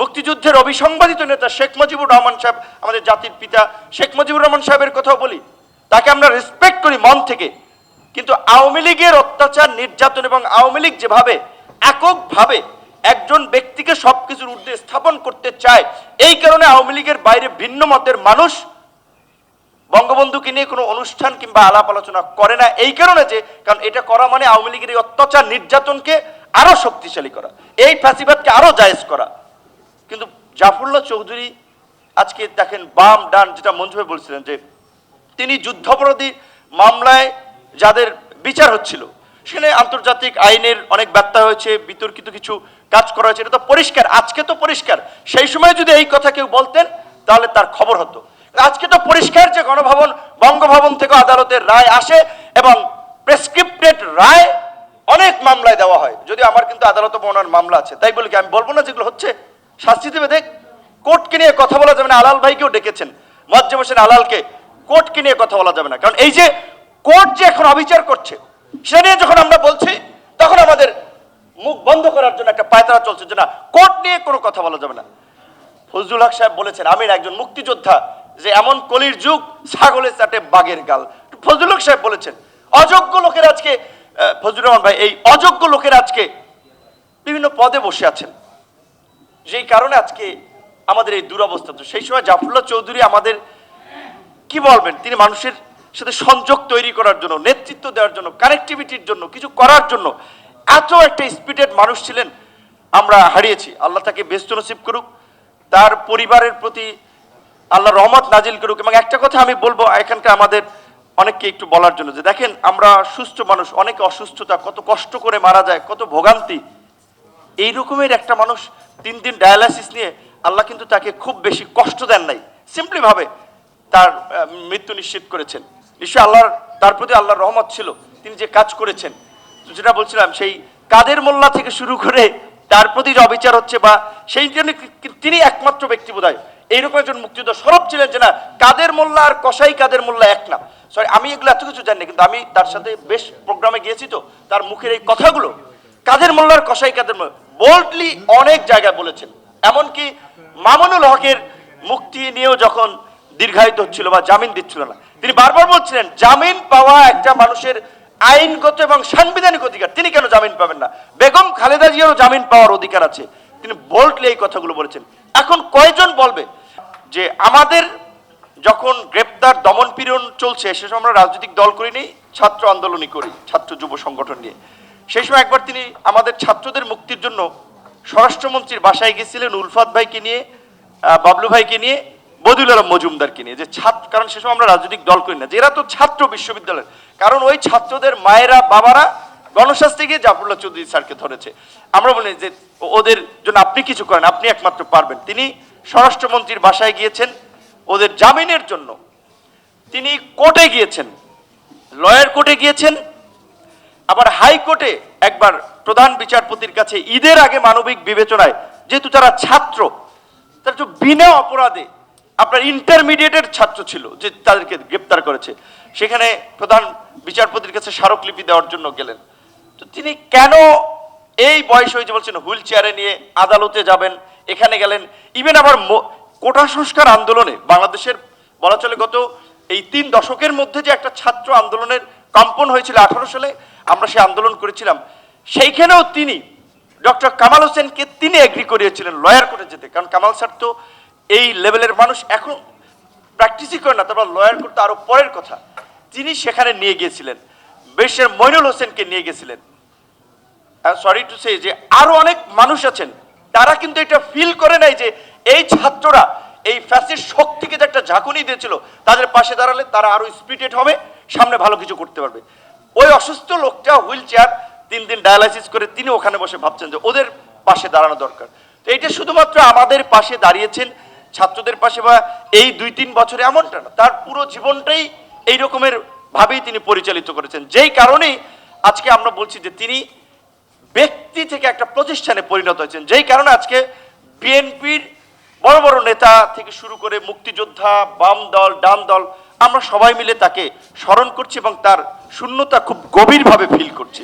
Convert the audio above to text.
মুক্তিযুদ্ধের অবিসংবাদিত নেতা শেখ মুজিবুর রহমান সাহেব, আমাদের জাতির পিতা শেখ মুজিবুর রহমান সাহেবের কথাও বলি। তাকে আমরা রেসপেক্ট করি মন থেকে। কিন্তু আওয়ামী লীগের অত্যাচার, নির্যাতন এবং আওয়ামী লীগ যেভাবে এককভাবে একজন ব্যক্তিকে সবকিছুর ঊর্ধ্বে স্থাপন করতে চায়, এই কারণে আওয়ামী লীগের বাইরে ভিন্ন মতের মানুষ বঙ্গবন্ধুকে নিয়ে কোনো অনুষ্ঠান কিংবা আলাপ আলোচনা করে না। এই কারণে যে, কারণ এটা করা মানে আওয়ামী লীগের এই অত্যাচার, নির্যাতনকে আরও শক্তিশালী করা। এই ফ্যাসিবাদকে আরও জায়েজ করা। জাফরুল্লাহ চৌধুরী আজকে দেখেন বাম ডান যেটা মঞ্জু ভাই বলছিলেন যে তিনি যুদ্ধাপরাধী মামলায় যাদের বিচার হচ্ছিল, সেখানে আন্তর্জাতিক আইনের অনেক ব্যত্যয় হয়েছে, বিতর্কিত কিছু কাজ করা হয়েছে, এটা তো পরিষ্কার, আজকে তো পরিষ্কার। সেই সময় যদি এই কথা কেউ বলতেন, তাহলে তার খবর হতো। আজকে তো পরিষ্কার যে গণভবন, বঙ্গভবন থেকে আদালতের রায় আসে এবং প্রেসক্রিপ্টেড রায় অনেক মামলায় দেওয়া হয়। যদি আমার কিন্তু আদালত বনার মামলা আছে, তাই বলি কি আমি বলব না যেগুলো হচ্ছে? শাস্তি দেবে, দেখ। কোর্টকে নিয়ে কথা বলা যাবে না, আলাল ভাইকেও ডেকেছেন। মজ্জেম হোসেন আলালকে কোর্টকে নিয়ে কথা বলা যাবে না। কারণ এই যে কোর্ট যে এখন অবিচার করছে, সেটা নিয়ে যখন আমরা বলছি, তখন আমাদের মুখ বন্ধ করার জন্য একটা পায়তারা চলছে যে না, কোর্ট নিয়ে কোনো কথা বলা যাবে না। ফজলুল হক সাহেব বলেছেন আমি একজন মুক্তিযোদ্ধা, যে এমন কলির যুগ, ছাগলের চাটে বাঘের গাল। ফজলুল হক সাহেব বলেছেন, অযোগ্য লোকের আজকে ফজলুর রহমান ভাই, এই অযোগ্য লোকের আজকে বিভিন্ন পদে বসে আছেন। যেই কারণে আজকে আমাদের এই দুরবস্থা। তো সেই সময় জাফরুল্লাহ চৌধুরী আমাদের কি বলবেন? তিনি মানুষের সাথে সংযোগ তৈরি করার জন্য, নেতৃত্ব দেওয়ার জন্য কানেক্টিভিটির জন্য, কিছু করার জন্য এত একটা স্পিডেড মানুষ ছিলেন আমরা হারিয়েছি। আল্লাহ তাকে ব্যস্ত নসিব করুক, তার পরিবারের প্রতি আল্লাহ রহমত নাজিল করুক এবং একটা কথা আমি বলব এখানকার আমাদের অনেককে একটু বলার জন্য যে দেখেন আমরা সুস্থ মানুষ, অনেক অসুস্থতা, কত কষ্ট করে মারা যায়, কত ভোগান্তি। এই রকমের একটা মানুষ তিন দিন ডায়ালাইসিস নিয়ে আল্লাহ কিন্তু তাকে খুব বেশি কষ্ট দেন নাই। সিম্পলি ভাবে তার মৃত্যু নিশ্চিত করেছেন। নিশ্চয়ই আল্লাহর, তার প্রতি আল্লাহর রহমত ছিল। তিনি যে কাজ করেছেন, যেটা বলছিলাম, সেই কাদের মোল্লা থেকে শুরু করে তার প্রতি যে অবিচার হচ্ছে বা সেই জন্য তিনি একমাত্র ব্যক্তি বোধ হয় এইরকম একজন মুক্তিযোদ্ধা সরব ছিলেন যে না, কাদের মোল্লা আর কসাই কাদের মোল্লা এক না। সরি আমি এগুলো এত কিছু জানি কিন্তু আমি তার সাথে বেশ প্রোগ্রামে গিয়েছি তো, তার মুখের এই কথাগুলো, কাদের মোল্লার কসাই কাদের বোল্ডলি অনেক জায়গায় বলেছেন। এমনকি মামুনুল হকের মুক্তি নিয়েও যখন দীর্ঘায়িত হচ্ছিল বা জামিন দিচ্ছিল না, তিনি বারবার বলছিলেন, জামিন পাওয়া একটা মানুষের আইনগত এবং সাংবিধানিক অধিকার। তিনি কেন জামিন পাবেন না? বেগম খালেদা জিয়ারও জামিন পাওয়ার অধিকার আছে। তিনি বোল্ডলি এই কথাগুলো বলেছেন। এখন কয়জন বলবে যে আমাদের যখন গ্রেপ্তার দমন পীড়ন চলছে, সে সময় আমরা রাজনৈতিক দল করিনি, ছাত্র আন্দোলনই করি, ছাত্র যুব সংগঠন নিয়ে। সেই সময় একবার তিনি আমাদের ছাত্রদের মুক্তির জন্য স্বরাষ্ট্রমন্ত্রীর বাসায় গেছিলেন উলফাত ভাইকে নিয়ে বাবলু ভাইকে নিয়ে, বদিউল আলম মজুমদারকে নিয়ে। যে ছাত্র কারণ সে সময় আমরা রাজনৈতিক দল করি না। যে এরা তো ছাত্র বিশ্ববিদ্যালয়ের। কারণ ওই ছাত্রদের মায়েরা, বাবারা গণশাস্ত্রে গিয়ে জাফরুল্লাহ চৌধুরী স্যারকে ধরেছে। আমরা বলি যে ওদের জন্য আপনি কিছু করেন, আপনি একমাত্র পারবেন। তিনি স্বরাষ্ট্রমন্ত্রীর বাসায় গিয়েছেন। ওদের জামিনের জন্য তিনি কোর্টে গিয়েছেন। লয়ার কোর্টে গিয়েছেন। আবার হাইকোর্টে একবার প্রধান বিচারপতির কাছে ঈদের আগে মানবিক বিবেচনায়, যেহেতু তারা ছাত্র, তারা তো বিনা অপরাধে আপনার ইন্টারমিডিয়েটের ছাত্র ছিল যে তাদেরকে গ্রেপ্তার করেছে। সেখানে প্রধান বিচারপতির কাছে স্মারকলিপি দেওয়ার জন্য গেলেন। তো তিনি কেন এই বয়স হয়েছে বলছেন হুইল চেয়ারে নিয়ে আদালতে যাবেন, এখানে গেলেন? ইভেন আবার কোটা সংস্কার আন্দোলনে, বাংলাদেশের বলা চলে গত এই তিন দশকের মধ্যে যে একটা ছাত্র আন্দোলনের কম্পন হয়েছিল আঠারো সালে আমরা সে আন্দোলন করেছিলাম, সেইখানেও তিনি, ডক্টর কামাল হোসেনকে তিনি এগ্রি করিয়েছিলেন লয়ার করে যেতে। কারণ কামাল স্যার তো এই লেভেলের মানুষ, এখন প্র্যাকটিসই করে না, তারপর লয়ার করতে আরও পরের কথা। তিনি সেখানে নিয়ে গিয়েছিলেন, বেশের মইনুল হোসেনকে নিয়ে গেছিলেন সরি টু সে যে আরও অনেক মানুষ আছেন, তারা কিন্তু এটা ফিল করে নাই যে এই ছাত্ররা, এই ফ্যাসির শক্তিকে যে একটা ঝাঁকুনি দিয়েছিল, তাদের পাশে দাঁড়ালে তারা আরও স্পিরিটেড হবে সামনে ভালো কিছু করতে পারবে। ওই অসুস্থ লোকটা হুইল চেয়ার তিন দিন ডায়ালাইসিস করে তিনি ওখানে বসে ভাবছেন যে ওদের পাশে দাঁড়ানো দরকার। তো এটা শুধুমাত্র আমাদের পাশে দাঁড়িয়েছেন ছাত্রদের পাশে বা এই দুই তিন বছরে এমনটা না, তার পুরো জীবনটাই এই রকমের ভাবেই তিনি পরিচালিত করেছেন। যেই কারণেই আজকে আমরা বলছি যে তিনি ব্যক্তি থেকে একটা প্রতিষ্ঠানে পরিণত হয়েছেন। যেই কারণে আজকে বিএনপির বড় বড় নেতা থেকে শুরু করে মুক্তিযোদ্ধা, বাম দল, ডান দল, আমরা সবাই মিলে তাকে স্মরণ করছি এবং তার শূন্যতা খুব গভীরভাবে ফিল করছি।